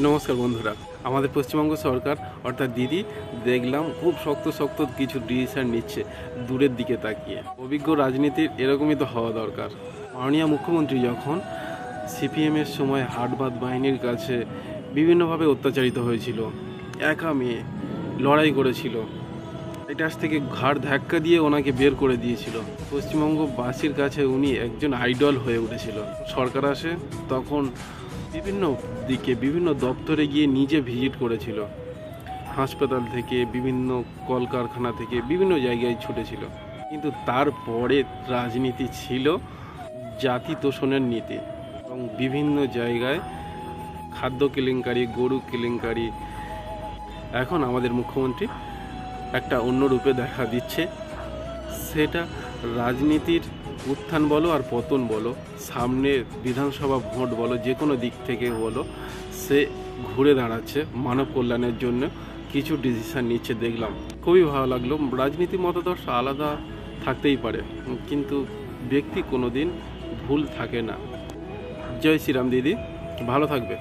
নমস্কার বন্ধুরা, আমাদের পশ্চিমবঙ্গ সরকার অর্থাৎ দিদি দেখলাম খুব শক্ত শক্ত কিছু ডিসিশন নিচ্ছে দূরের দিকে তাকিয়ে। অভিজ্ঞ রাজনীতির এরকমই তো হওয়া দরকার। মাননীয় মুখ্যমন্ত্রী যখন সিপিএমের সময় হাটবাদ বাহিনীর কাছে বিভিন্নভাবে অত্যাচারিত হয়েছিল, একা মেয়ে, লড়াই করেছিল এটাস থেকে ঘাড় ধাক্কা দিয়ে ওনাকে বের করে দিয়েছিল। পশ্চিমবঙ্গবাসীর কাছে উনি একজন আইডল হয়ে উঠেছিল। সরকার আসে, তখন বিভিন্ন দিকে বিভিন্ন দপ্তরে গিয়ে নিজে ভিজিট করেছিল। হাসপাতাল থেকে, বিভিন্ন কলকারখানা থেকে, বিভিন্ন জায়গায় ছুটেছিল। কিন্তু তারপরে রাজনীতি ছিল জাতি তোষণের নীতি এবং বিভিন্ন জায়গায় খাদ্য কেলেঙ্কারি, গরু কেলেঙ্কারি। এখন আমাদের মুখ্যমন্ত্রী একটা অন্য রূপে দেখা দিচ্ছে। সেটা রাজনীতির উত্থান বলো আর পতন বলো, সামনে বিধানসভা ভোট বলো, যে কোনো দিক থেকে বলো, সে ঘুরে দাঁড়াচ্ছে মানব কল্যাণের জন্য। কিছু ডিসিশন নিচ্ছে, দেখলাম। খুবই ভালো লাগল। রাজনীতি মতাদর্শ আলাদা থাকতেই পারে, কিন্তু ব্যক্তি কোনো দিন ভুল থাকে না। জয় শ্রীরাম দিদি, ভালো থাকবে।